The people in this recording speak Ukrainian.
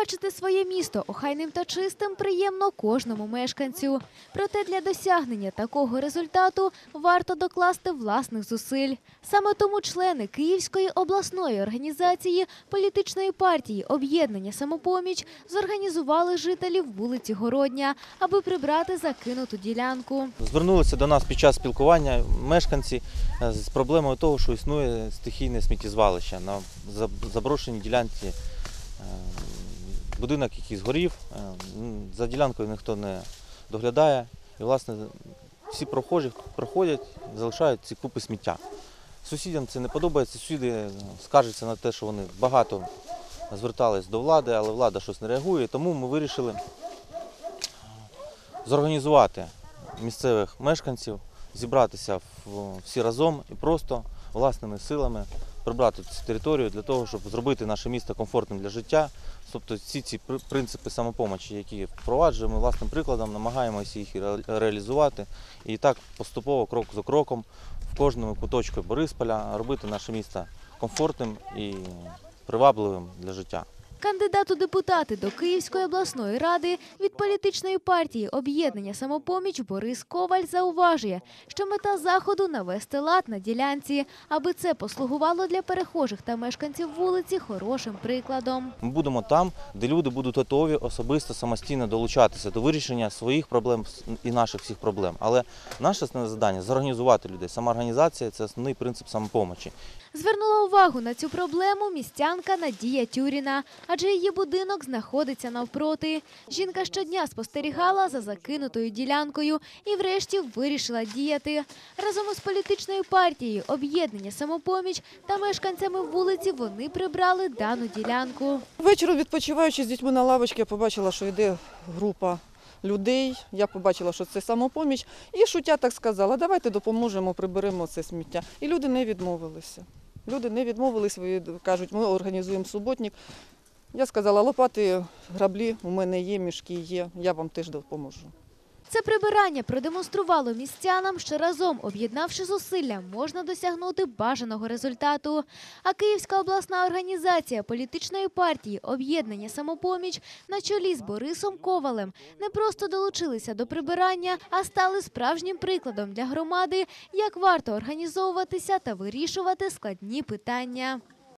Бачити своє місто охайним та чистим приємно кожному мешканцю. Проте для досягнення такого результату варто докласти власних зусиль. Саме тому члени Київської обласної організації політичної партії Об'єднання самопоміч зорганізували жителів вулиці Городня, аби прибрати закинуту ділянку. Звернулися до нас під час спілкування мешканці е, з проблемою того, що існує стихійне сміттєзвалище на заб- заброшеній ділянці. Е, Будинок, який згорів, е, за ділянкою ніхто не доглядає. І, власне, всі прохожі проходять, залишають ці купи сміття. Сусідям це не подобається. Сусіди е, скаржаться на те, що вони багато звертались до влади, але влада щось не реагує. Тому ми вирішили зорганізувати місцевих мешканців, зібратися всі разом і просто власними силами прибрати цю територію для того, щоб зробити наше місто комфортним для життя. Тобто всі ці принципи самопомочі, які впроваджуємо власним прикладом, намагаємося їх реалізувати. І так поступово, крок за кроком, в кожному куточку Борисполя робити наше місто комфортним і привабливим для життя. Кандидат у депутати до Київської обласної ради від політичної партії Об'єднання самопоміч Борис Коваль зауважує, що мета заходу навести лад на ділянці, аби це послугувало для перехожих та мешканців вулиці хорошим прикладом. Ми будемо там, де люди будуть готові особисто самостійно долучатися до вирішення своїх проблем і наших всіх проблем. Але наше основне завдання зорганізувати людей. Сама організація це основний принцип самопомочі. Звернула увагу на цю проблему містянка Надія Тюріна, адже її будинок знаходиться навпроти. Жінка щодня спостерігала за закинутою ділянкою і врешті вирішила діяти. Разом із політичною партією Об'єднання самопоміч та мешканцями вулиці вони прибрали дану ділянку. Вечором відпочиваючи з дітьми на лавочці, я побачила, що йде група людей. Я побачила, що це самопоміч. І шутя так сказала, давайте допоможемо, приберемо це сміття. І люди не відмовилися. Люди не відмовились, кажуть, ми організуємо суботник. Я сказала, лопати, граблі у мене є, мішки є, я вам теж допоможу. Це прибирання продемонструвало містянам, що разом, об'єднавши зусилля, можна досягнути бажаного результату. А Київська обласна організація політичної партії Об'єднання самопоміч на чолі з Борисом Ковалем не просто долучилися до прибирання, а стали справжнім прикладом для громади, як варто організовуватися та вирішувати складні питання.